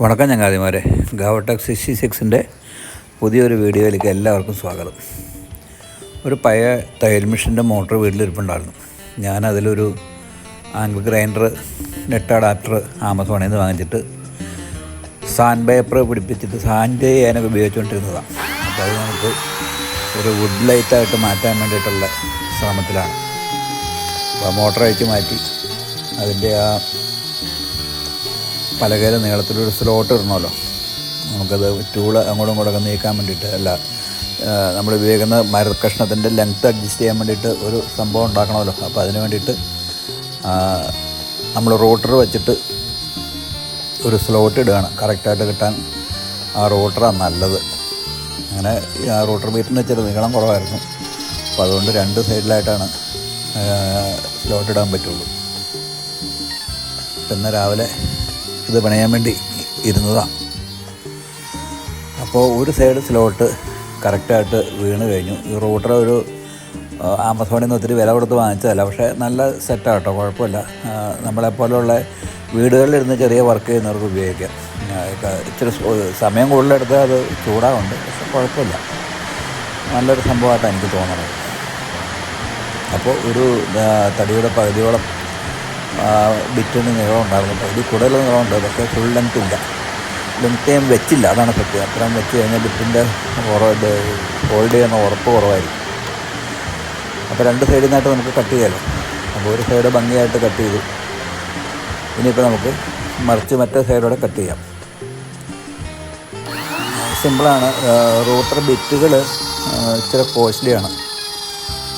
വണക്കം ചങ്ങാതിമാരെ. ഗാവടെക് സിക്സ്റ്റി സിക്സിന്റെ പുതിയൊരു വീഡിയോയിലേക്ക് എല്ലാവർക്കും സ്വാഗതം. ഒരു പഴയ തയ്യൽ മെഷീന്റെ മോട്ടർ വീട്ടിലിരിപ്പുണ്ടായിരുന്നു. ഞാനതിലൊരു ആംഗിൾ ഗ്രൈൻഡർ നെറ്റ് അഡാപ്റ്റർ ആമസോണിൽ നിന്ന് വാങ്ങിച്ചിട്ട് സാൻ പേപ്പർ പിടിപ്പിച്ചിട്ട് സാൻഡ് ചെയ്യാനൊക്കെ ഉപയോഗിച്ചുകൊണ്ടിരുന്നതാണ് അപ്പോൾ അത് നമുക്ക് ഒരു വുഡ് ലൈറ്റായിട്ട് മാറ്റാൻ വേണ്ടിയിട്ടുള്ള ശ്രമത്തിലാണ്. അപ്പോൾ മോട്ടർ അഴിച്ച് മാറ്റി അതിന്റെ ആ പലകയിലെ നീളത്തിലൊരു സ്ലോട്ട് ഇടണമല്ലോ. നമുക്കത് ടൂൾ അങ്ങോട്ടും ഇങ്ങോട്ടൊക്കെ നീക്കാൻ വേണ്ടിയിട്ട് അല്ല നമ്മൾ ഉപയോഗിക്കുന്ന മരക്കഷ്ണത്തിന്റെ ലെങ്ത്ത് അഡ്ജസ്റ്റ് ചെയ്യാൻ വേണ്ടിയിട്ട് ഒരു സംഭവം ഉണ്ടാക്കണമല്ലോ. അപ്പോൾ അതിന് വേണ്ടിയിട്ട് നമ്മൾ റോട്ടർ വെച്ചിട്ട് ഒരു സ്ലോട്ട് ഇടുകയാണ്. കറക്റ്റായിട്ട് കിട്ടാൻ ആ റോട്ടറാണ് നല്ലത്. അങ്ങനെ ആ റോട്ടർ ബീറ്റിന് ഇച്ചിരി നീളം കുറവായിരുന്നു. അപ്പോൾ അതുകൊണ്ട് രണ്ട് സൈഡിലായിട്ടാണ് സ്ലോട്ട് ഇടാൻ പറ്റുള്ളൂ. ഇന്ന് രാവിലെ ഇത് പണിയാൻ വേണ്ടി ഇരുന്നതാണ് അപ്പോൾ ഒരു സൈഡ് സ്ലോട്ട് കറക്റ്റായിട്ട് വീണ് കഴിഞ്ഞു. ഈ റൂട്ടർ ഒരു ആമസോണിൽ നിന്ന് ഒത്തിരി വില കൊടുത്ത് വാങ്ങിച്ചതല്ല. പക്ഷേ നല്ല സെറ്റാണ് കേട്ടോ കുഴപ്പമില്ല. നമ്മളെപ്പോലുള്ള വീടുകളിലിരുന്ന് ചെറിയ വർക്ക് ചെയ്യുന്നവർക്ക് ഉപയോഗിക്കാം. ഇച്ചിരി സമയം കൂടുതലെടുത്ത് അത് ചൂടാവുണ്ട് പക്ഷെ കുഴപ്പമില്ല. നല്ലൊരു സംഭവമായിട്ടാണ് എനിക്ക് തോന്നുന്നത്. അപ്പോൾ ഒരു തടിയുടെ പകുതിയോളം ബിറ്റിന് നീളം ഉണ്ടായിരുന്നു. അതിൽ കൂടുതൽ നീളമുണ്ട് പക്ഷേ ഫുൾ ലെങ്ത് ഇല്ല. ലെങ്ത് ഞാൻ വെച്ചില്ല. അതാണ് സത്യം. അത്രയും വെച്ച് കഴിഞ്ഞാൽ ബിറ്റിന്റെ ഹോൾഡ് ചെയ്യുന്ന ഉറപ്പ് കുറവായിരിക്കും. അപ്പോൾ രണ്ട് സൈഡിൽ നിന്നായിട്ട് നമുക്ക് കട്ട് ചെയ്യാമല്ലോ അപ്പോൾ ഒരു സൈഡ് ഭംഗിയായിട്ട് കട്ട് ചെയ്തു. ഇനിയിപ്പോൾ നമുക്ക് മറിച്ച് മറ്റേ സൈഡോടെ കട്ട് ചെയ്യാം. സിമ്പിളാണ് റൂട്ടർ ബിറ്റുകൾ ഇച്ചിരി കോസ്റ്റ്ലിയാണ്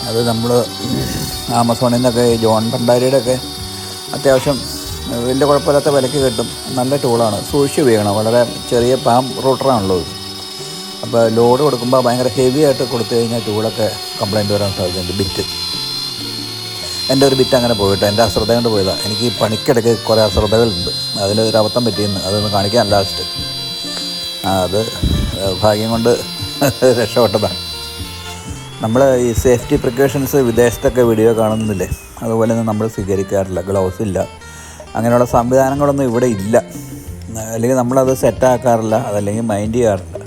അത് നമ്മൾ ആമസോണിൽ നിന്നൊക്കെ ജോൺ ഭണ്ഡാരിയുടെ ഒക്കെ അത്യാവശ്യം വലിയ കുഴപ്പമില്ലാത്ത വിലയ്ക്ക് കിട്ടും. നല്ല ടൂളാണ്. സൂക്ഷിച്ച് ഉപയോഗിക്കണം. വളരെ ചെറിയ പാം റൂട്ടറാണല്ലോ അപ്പോൾ ലോഡ് കൊടുക്കുമ്പോൾ ഭയങ്കര ഹെവി ആയിട്ട് കൊടുത്തു കഴിഞ്ഞാൽ ടൂളൊക്കെ കംപ്ലൈന്റ് വരാൻ സാധ്യതയുണ്ട്. ബിറ്റ് എന്റെ ഒരു ബിറ്റ് അങ്ങനെ പോയിട്ട്. എന്റെ അശ്രദ്ധ കൊണ്ട് പോയതാണ് എനിക്ക് ഈ പണിക്കിടയ്ക്ക് കുറേ അശ്രദ്ധകളുണ്ട്. ഒരു അബദ്ധം പറ്റിയെന്ന്. അതൊന്ന് കാണിക്കാൻ ലാസ്റ്റ്. അത് ഭാഗ്യം കൊണ്ട് രക്ഷപ്പെട്ടതാണ്. നമ്മൾ ഈ സേഫ്റ്റി പ്രിക്കോഷൻസ് വിദേശത്തൊക്കെ വീഡിയോ കാണുന്നില്ലേ? അതുപോലെ ഒന്നും നമ്മൾ സ്വീകരിക്കാറില്ല ഗ്ലൗസ് ഇല്ല. അങ്ങനെയുള്ള സംവിധാനങ്ങളൊന്നും ഇവിടെ ഇല്ല. അല്ലെങ്കിൽ നമ്മളത് സെറ്റാക്കാറില്ല അതല്ലെങ്കിൽ മൈൻഡ് ചെയ്യാറില്ല.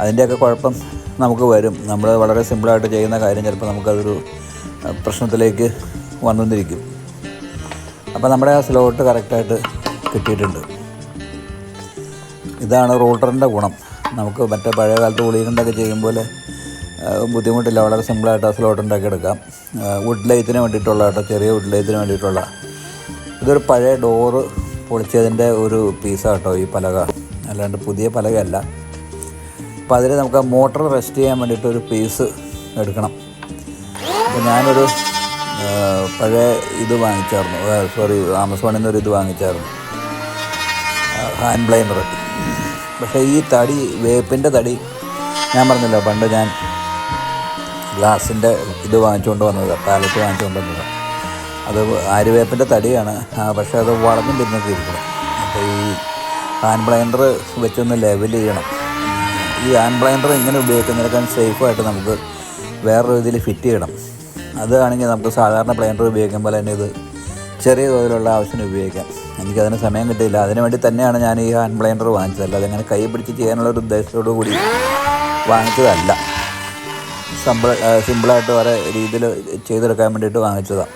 അതിന്റെയൊക്കെ കുഴപ്പം നമുക്ക് വരും. നമ്മൾ വളരെ സിമ്പിളായിട്ട് ചെയ്യുന്ന കാര്യം ചിലപ്പോൾ നമുക്കതൊരു പ്രശ്നത്തിലേക്ക് വന്നുകൊണ്ടിരിക്കും. അപ്പോൾ നമ്മുടെ ആ സ്ലോട്ട് കറക്റ്റായിട്ട് കിട്ടിയിട്ടുണ്ട്. ഇതാണ് റൂട്ടറിന്റെ ഗുണം. നമുക്ക് മറ്റേ പഴയ കാലത്ത് ഉളികൊണ്ടൊക്കെ ചെയ്യും പോലെ ബുദ്ധിമുട്ടില്ല. വളരെ സിമ്പിളായിട്ട് ആ സ്ലോട്ട് ഉണ്ടാക്കി എടുക്കാം. വുഡ് ലൈത്തിന് വേണ്ടിയിട്ടുള്ള കേട്ടോ ചെറിയ വുഡ് ലൈത്തിന് വേണ്ടിയിട്ടുള്ള. ഇതൊരു പഴയ ഡോറ് പൊളിച്ചതിന്റെ ഒരു പീസാണ് കേട്ടോ ഈ പലക. അല്ലാണ്ട് പുതിയ പലകയല്ല. അപ്പോൾ അതിൽ നമുക്ക് മോട്ടർ റെസ്റ്റ് ചെയ്യാൻ വേണ്ടിയിട്ട് ഒരു പീസ് എടുക്കണം. അപ്പോൾ ഞാനൊരു പഴയ ഇത് വാങ്ങിച്ചായിരുന്നു. സോറി ആമസോണിൽ നിന്നൊരു ഇത് വാങ്ങിച്ചായിരുന്നു. ഹാൻഡ് ബ്ലൈൻഡർ പക്ഷേ ഈ തടി വേപ്പിന്റെ തടി ഞാൻ പറഞ്ഞല്ലോ പണ്ട് ഞാൻ ഗ്ലാസിന്റെ ഇത് വാങ്ങിച്ചുകൊണ്ട് വന്നത് പാലറ്റ് വാങ്ങിച്ചുകൊണ്ട് വന്നത്. അത് ആര്യവേപ്പിന്റെ തടിയാണ്. പക്ഷേ അത് വളഞ്ഞും പിന്നെ ഇരിക്കണം. അപ്പോൾ ഈ ഹാൻഡ് ബ്ലൈൻഡർ വെച്ചൊന്ന് ലെവൽ ചെയ്യണം. ഈ ഹാൻഡ് ബ്ലൈൻഡർ ഇങ്ങനെ ഉപയോഗിക്കുന്നതിനേക്കാൾ സേഫായിട്ട് നമുക്ക് വേറൊരു രീതിയിൽ ഫിറ്റ് ചെയ്യണം. അതാണെങ്കിൽ നമുക്ക് സാധാരണ ബ്ലൈൻഡർ പോലെ തന്നെ ഇത് ചെറിയ തോതിലുള്ള ആവശ്യത്തിന് ഉപയോഗിക്കാം. എനിക്കതിന് സമയം കിട്ടിയില്ല. അതിനു വേണ്ടി തന്നെയാണ് ഞാൻ ഈ ഹാൻഡ് ബ്ലൈൻഡർ വാങ്ങിച്ചത്. അതങ്ങനെ കൈ പിടിച്ച് ചെയ്യാനുള്ള ഒരു ഉദ്ദേശത്തോടു കൂടി വാങ്ങിച്ചതല്ല. സിമ്പിൾ സിമ്പിളായിട്ട് വരെ രീതിയിൽ ചെയ്തെടുക്കാൻ വേണ്ടിയിട്ട് വാങ്ങിച്ചതാണ്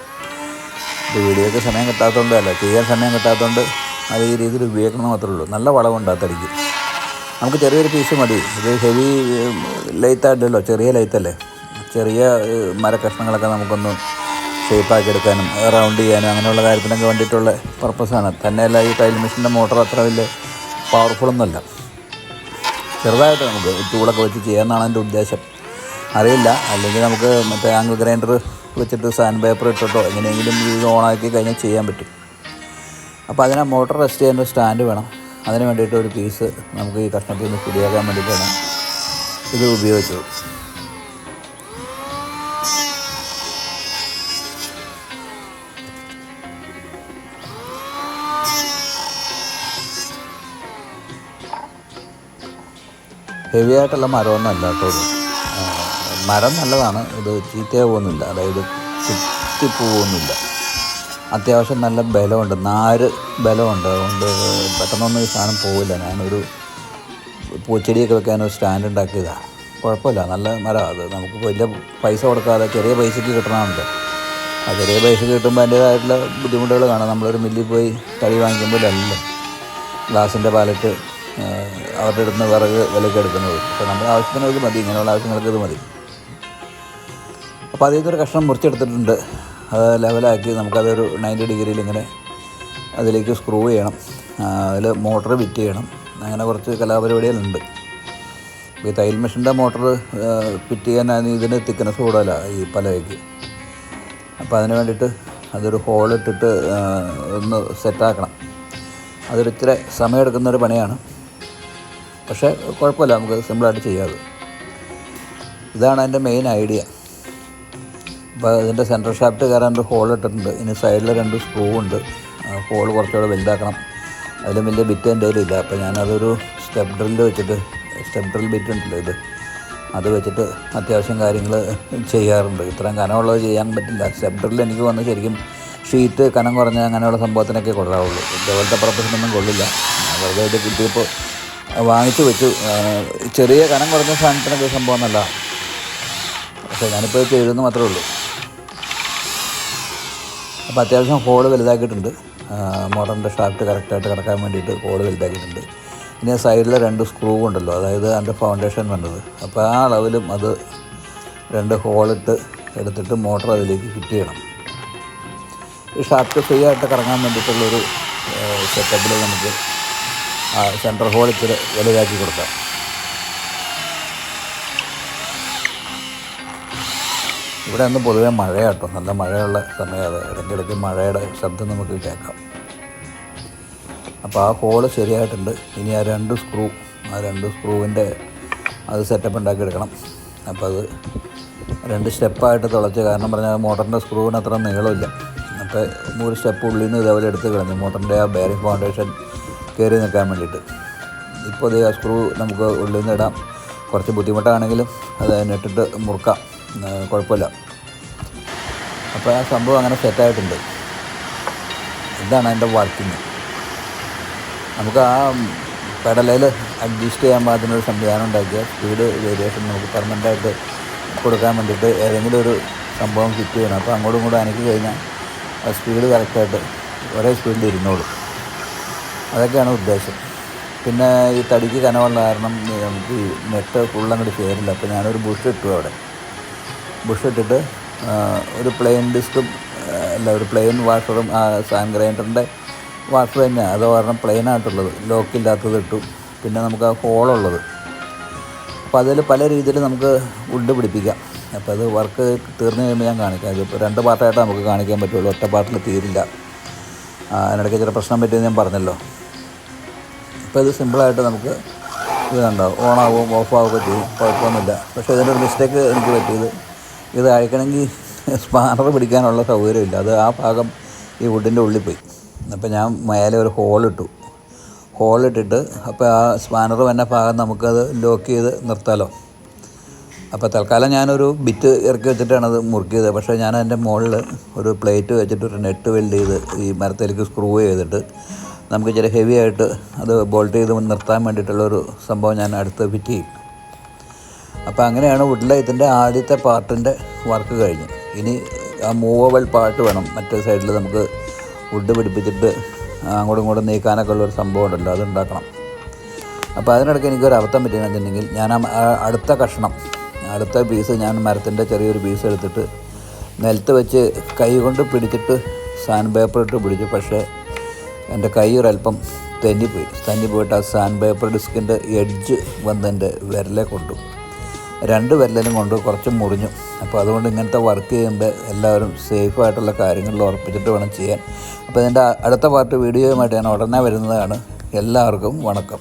ഇത് വീഡിയോയ്ക്ക് സമയം കിട്ടാത്തതുകൊണ്ട് അല്ല ചെയ്യാൻ സമയം കിട്ടാത്തതുകൊണ്ട് അത് ഈ രീതിയിൽ ഉപയോഗിക്കണം മാത്രമേ ഉള്ളൂ. നല്ല വളവുണ്ട് ആ തടിക്ക് നമുക്ക് ചെറിയൊരു പീസ് മതി. ഇത് ഹെവി ലൈത്തായിട്ടല്ലോ ചെറിയ ലൈത്തല്ലേ ചെറിയ മരക്കഷ്ണങ്ങളൊക്കെ നമുക്കൊന്ന് ഷേപ്പാക്കി എടുക്കാനും റൗണ്ട് ചെയ്യാനും അങ്ങനെയുള്ള കാര്യത്തിനൊക്കെ വേണ്ടിയിട്ടുള്ള പർപ്പസാണ് തന്നെയല്ല ഈ ടൈൽ മെഷീന്റെ മോട്ടർ അത്ര വലിയ പവർഫുള്ളൊന്നുമല്ല ചെറുതായിട്ട് നമുക്ക് ടൂളൊക്കെ വെച്ച് ചെയ്യാമെന്നാണ് എന്റെ ഉദ്ദേശം. അറിയില്ല. അല്ലെങ്കിൽ നമുക്ക് മറ്റേ ആംഗിൾ ഗ്രൈൻഡർ വെച്ചിട്ട് സാൻഡ് പേപ്പർ ഇട്ടിട്ടോ എങ്ങനെയെങ്കിലും ഇത് ഓണാക്കി കഴിഞ്ഞാൽ ചെയ്യാൻ പറ്റും. അപ്പോൾ അതിനെ മോട്ടർ റെസ്റ്റ് ചെയ്യാൻ ഒരു സ്റ്റാൻഡ് വേണം. അതിന് വേണ്ടിയിട്ട് ഒരു പീസ് നമുക്ക് ഈ കഷ്ണത്തിൽ നിന്ന് ശരിയാക്കാൻ വേണ്ടിയിട്ടാണ് ഇത് ഉപയോഗിച്ചത്. ഹെവി ആയിട്ടുള്ള മരമൊന്നും അല്ല ഇത്. ആ, മരം നല്ലതാണ്. ഇത് ചീത്തയാവുമൊന്നുമില്ല അതായത് കുത്തിപ്പോവുമൊന്നുമില്ല അത്യാവശ്യം നല്ല ബലമുണ്ട്. നാര് ബലമുണ്ട്. അതുകൊണ്ട് പെട്ടെന്നൊന്നും ഈ സാധനം പോവില്ല. ഞാനൊരു പൂച്ചെടിയൊക്കെ വെക്കാൻ ഒരു സ്റ്റാൻഡ് ഉണ്ടാക്കിയതാണ് കുഴപ്പമില്ല. നല്ല മരം അത്. നമുക്ക് വലിയ പൈസ കൊടുക്കാതെ ചെറിയ പൈസയ്ക്ക് കിട്ടണമെന്നുണ്ട് ആ ചെറിയ പൈസക്ക് കിട്ടുമ്പോൾ അതിന്റേതായിട്ടുള്ള ബുദ്ധിമുട്ടുകൾ കാണാം. നമ്മളൊരു മില്ലിൽ പോയി തടി വാങ്ങിക്കുമ്പോഴല്ലോ ഗ്ലാസിന്റെ പാലറ്റ് അവരുടെ അടുത്ത് നിന്ന് വിറക് വിലക്കെടുക്കുന്നത് അപ്പോൾ നമ്മുടെ ആവശ്യത്തിന് ഇത് മതി. ഇങ്ങനെയുള്ള ആവശ്യങ്ങൾക്ക് ഇത് മതി. അപ്പോൾ അതിൽ നിന്നൊരു കഷ്ണം മുറിച്ചെടുത്തിട്ടുണ്ട്. അത് ലെവലാക്കി നമുക്കതൊരു നയന്റി ഡിഗ്രിയിൽ ഇങ്ങനെ അതിലേക്ക് സ്ക്രൂ ചെയ്യണം. അതിൽ മോട്ടർ ഫിറ്റ് ചെയ്യണം. അങ്ങനെ കുറച്ച് കലാപരിപാടികളുണ്ട്. ഈ തയ്യൽ മെഷീന്റെ മോട്ടർ ഫിറ്റ് ചെയ്യാൻ ഇതിന് തിക്നെസ് കൂടുതല ഈ പലവയ്ക്ക് അപ്പോൾ അതിന് വേണ്ടിയിട്ട് അതൊരു ആ, ഒന്ന് സെറ്റാക്കണം അതൊരു ഇത്തിരി സമയമെടുക്കുന്നൊരു പണിയാണ്. പക്ഷേ കുഴപ്പമില്ല നമുക്ക് സിമ്പിളായിട്ട് ചെയ്യാതെ ഇതാണ് എന്റെ മെയിൻ ഐഡിയ ഇതിന്റെ സെൻട്രൽ ഷാഫ്റ്റ് കയറാൻ ഒരു ഹോൾ ഇട്ടിട്ടുണ്ട്. ഇനി സൈഡിൽ രണ്ട് സ്ക്രൂ ഉണ്ട്. ഹോൾ കുറച്ചുകൂടെ വലുതാക്കണം. അതിലും വലിയ ബിറ്റ് എന്റെ കയ്യിലില്ല. അപ്പോൾ ഞാനതൊരു സ്റ്റെപ്പ് ഡ്രില്ല് വെച്ചിട്ട് സ്റ്റെപ്പ് ഡ്രിൽ ബിറ്റ് ഉണ്ടല്ലോ ഇത്. അത് വെച്ചിട്ട് അത്യാവശ്യം കാര്യങ്ങൾ ചെയ്യാറുണ്ട്. ഇത്രയും കനമുള്ളത് ചെയ്യാൻ പറ്റില്ല. സ്റ്റെപ്പ് ഡ്രില്ല് എനിക്ക് വന്ന് ശരിക്കും ഷീറ്റ് കനം കുറഞ്ഞ അങ്ങനെയുള്ള സംഭവത്തിനൊക്കെ കൊള്ളാവുള്ളൂ. ഇതേപോലത്തെ പർപ്പസിനൊന്നും കൊള്ളില്ല. വെറുതെ ഇത് കിട്ടിയപ്പോൾ വാങ്ങിച്ചു വെച്ചു. ചെറിയ കനം കുറഞ്ഞ സാധനത്തിനൊക്കെ സംഭവം നല്ല പക്ഷേ ഞാനിപ്പോൾ ചെയ്തെന്ന് മാത്രമേ ഉള്ളൂ. അപ്പോൾ അത്യാവശ്യം ഹോൾ വലുതാക്കിയിട്ടുണ്ട്. മോട്ടറിന്റെ ഷാഫ്റ്റ് കറക്റ്റായിട്ട് കിടക്കാൻ വേണ്ടിയിട്ട് ഹോൾ വലുതാക്കിയിട്ടുണ്ട്. ഇനി സൈഡിൽ രണ്ട് സ്ക്രൂ ഉണ്ടല്ലോ അതായത് അതിന്റെ ഫൗണ്ടേഷൻ വേണ്ടത് അപ്പോൾ ആ അളവിലും അത് രണ്ട് ഹോളിട്ട് എടുത്തിട്ട് മോട്ടർ അതിലേക്ക് ഫിറ്റ് ചെയ്യണം. ഈ ഷാഫ്റ്റ് ഫ്രീ ആയിട്ട് കറങ്ങാൻ വേണ്ടിയിട്ടുള്ളൊരു സെറ്റപ്പിൽ നമുക്ക് സെൻട്രൽ ഹോൾ ഇത്തിരി വലുതാക്കി കൊടുക്കാം. ഇവിടെ നിന്ന് പൊതുവേ മഴയാട്ടോ നല്ല മഴയുള്ള സമയമാണ് ഇടയ്ക്കിടയ്ക്ക് മഴയുടെ ശബ്ദം നമുക്ക് കേൾക്കാം. അപ്പോൾ ആ ഹോൾ ശരിയായിട്ടുണ്ട്. ഇനി ആ രണ്ട് സ്ക്രൂ ആ രണ്ട് സ്ക്രൂവിന്റെ അത് സെറ്റപ്പ് ഉണ്ടാക്കി എടുക്കണം. അപ്പോൾ അത് രണ്ട് സ്റ്റെപ്പായിട്ട് തുളച്ച് കാരണം പറഞ്ഞാൽ മോട്ടറിന്റെ സ്ക്രൂവിന് അത്ര നീളമില്ല. അപ്പോൾ ഒരു സ്റ്റെപ്പ് ഉള്ളിൽ നിന്ന് ഇതേപോലെ എടുത്ത് കളഞ്ഞു മോട്ടറിന്റെ ആ ബെയറിംഗ് ഫൗണ്ടേഷൻ കയറി നിൽക്കാൻ വേണ്ടിയിട്ട്. ഇപ്പോൾ അത് ആ സ്ക്രൂ നമുക്ക് ഉള്ളിൽ നിന്ന് ഇടാം. കുറച്ച് ബുദ്ധിമുട്ടാണെങ്കിലും അത് നെട്ടിട്ട് മുറുക്കാം. കുഴപ്പമില്ല. അപ്പോൾ ആ സംഭവം അങ്ങനെ സെറ്റായിട്ടുണ്ട് ഇതാണ് അതിന്റെ വർക്കിംഗ് നമുക്ക് ആ പെടലയിൽ അഡ്ജസ്റ്റ് ചെയ്യാൻ പാകത്തിനൊരു സംവിധാനം ഉണ്ടാക്കിയ സ്പീഡ് വേരിയേഷൻ നമുക്ക് പെർമനന്റായിട്ട് കൊടുക്കാൻ വേണ്ടിയിട്ട് ഏതെങ്കിലും ഒരു സംഭവം ഫിറ്റ് ചെയ്യണം. അപ്പോൾ അങ്ങോട്ടും ഇങ്ങോട്ടും അനക്കി കഴിഞ്ഞാൽ സ്പീഡ് കറക്റ്റായിട്ട് ഒരേ സ്പീഡിൽ ഇരുന്നോളും. അതൊക്കെയാണ് ഉദ്ദേശം. പിന്നെ ഈ തടിക്ക് കനമുള്ള കാരണം നമുക്ക് ഈ നെറ്റ് ഫുള്ളങ്ങോട്ട് ചേരില്ല. അപ്പോൾ ഞാനൊരു ബുഷ് ഇട്ടു അവിടെ. ബുഷ് ഇട്ടിട്ട് ഒരു പ്ലെയിൻ ഡിസ്കും അല്ല ഒരു പ്ലെയിൻ വാഷറും ആ സാൻഡ് ഗ്രൈൻഡറിന്റെ വാഷർ തന്നെയാണ് അത് കാരണം പ്ലെയിൻ ആയിട്ടുള്ളത്. ലോക്കില്ലാത്തത് ഇട്ടു. പിന്നെ നമുക്ക് ആ ഹോളുള്ളത് അപ്പോൾ അതിൽ പല രീതിയിൽ നമുക്ക് വുഡ് പിടിപ്പിക്കാം. അപ്പോൾ അത് വർക്ക് തീർന്നു കഴിയുമ്പോൾ ഞാൻ കാണിക്കാം. ഇപ്പോൾ രണ്ട് പാർട്ടായിട്ട് നമുക്ക് കാണിക്കാൻ പറ്റുള്ളൂ. ഒറ്റ പാർട്ടിൽ തീരില്ല. അതിനിടയ്ക്ക് ചില പ്രശ്നം പറ്റിയെന്ന് ഞാൻ പറഞ്ഞല്ലോ. ഇപ്പോൾ ഇത് സിമ്പിളായിട്ട് നമുക്ക് ഇത് കണ്ടാവും ഓണാവും ഓഫാവുകയൊക്കെ ചെയ്യും. കുഴപ്പമൊന്നുമില്ല. പക്ഷേ ഇതിന്റെ ഒരു മിസ്റ്റേക്ക് എനിക്ക് പറ്റിയത് ഇത് അഴിക്കണമെങ്കിൽ സ്പാനർ പിടിക്കാനുള്ള സൗകര്യമില്ല. അത് ആ ഭാഗം ഈ വുഡിന്റെ ഉള്ളിൽ പോയി. അപ്പോൾ ഞാൻ മേലെ ഒരു ഹോളിട്ടു ഹോളിട്ടിട്ട് അപ്പോൾ ആ സ്പാനർ വന്ന ഭാഗം നമുക്കത് ലോക്ക് ചെയ്ത് നിർത്താമല്ലോ അപ്പോൾ തൽക്കാലം ഞാനൊരു ബിറ്റ് ഇറക്കി വെച്ചിട്ടാണ് അത് മുറുക്കിയത്. പക്ഷേ ഞാൻ അതിന്റെ മുകളിൽ ഒരു പ്ലേറ്റ് വെച്ചിട്ട് ഒരു നെറ്റ് വെൽഡ് ചെയ്ത് ഈ മരത്തിലേക്ക് സ്ക്രൂ ചെയ്തിട്ട് നമുക്ക് ചില ഹെവി ആയിട്ട് അത് ബോൾട്ട് ചെയ്ത് നിർത്താൻ വേണ്ടിയിട്ടുള്ളൊരു സംഭവം ഞാൻ അടുത്ത് ഫിറ്റ് ചെയ്യും. അപ്പോൾ അങ്ങനെയാണ് വുഡ് ഇതിന്റെ ആദ്യത്തെ പാർട്ടിന്റെ വർക്ക് കഴിഞ്ഞു. ഇനി ആ മൂവബിൾ പാർട്ട് വേണം. മറ്റേ സൈഡിൽ നമുക്ക് വുഡ് പിടിപ്പിച്ചിട്ട് അങ്ങോട്ടും ഇങ്ങോട്ടും നീക്കാനൊക്കെ ഉള്ളൊരു സംഭവം ഉണ്ടല്ലോ അത് ഉണ്ടാക്കണം. അപ്പോൾ അതിനിടയ്ക്ക് എനിക്കൊരു അബദ്ധം പറ്റിയെന്നുണ്ടെങ്കിൽ ഞാൻ അടുത്ത കഷ്ണം അടുത്ത പീസ് ഞാൻ മരത്തിന്റെ ചെറിയൊരു പീസ് എടുത്തിട്ട് നിലത്ത് വെച്ച് കൈ കൊണ്ട് പിടിച്ചിട്ട് സാൻഡ് പേപ്പർ ഇട്ട് പിടിച്ചു. പക്ഷേ എന്റെ കൈ ഒരല്പം തെന്നിപ്പോയി. തെന്നിപ്പോയിട്ട് ആ സാൻഡ് പേപ്പർ ഡിസ്കിന്റെ എഡ്ജ് വന്ന് എന്റെ വിരലെ കൊണ്ടു. രണ്ട് വിരലിലും കൊണ്ട് കുറച്ച് മുറിഞ്ഞു. അപ്പോൾ അതുകൊണ്ട് ഇങ്ങനത്തെ വർക്ക് ചെയ്യുമ്പോൾ എല്ലാവരും സേഫായിട്ടുള്ള കാര്യങ്ങളിൽ ഉറപ്പിച്ചിട്ട് വേണം ചെയ്യാൻ. അപ്പോൾ ഇതിന്റെ അടുത്ത പാർട്ട് വീഡിയോയുമായിട്ട് ഞാൻ ഉടനെ വരുന്നതാണ്. എല്ലാവർക്കും വണക്കം.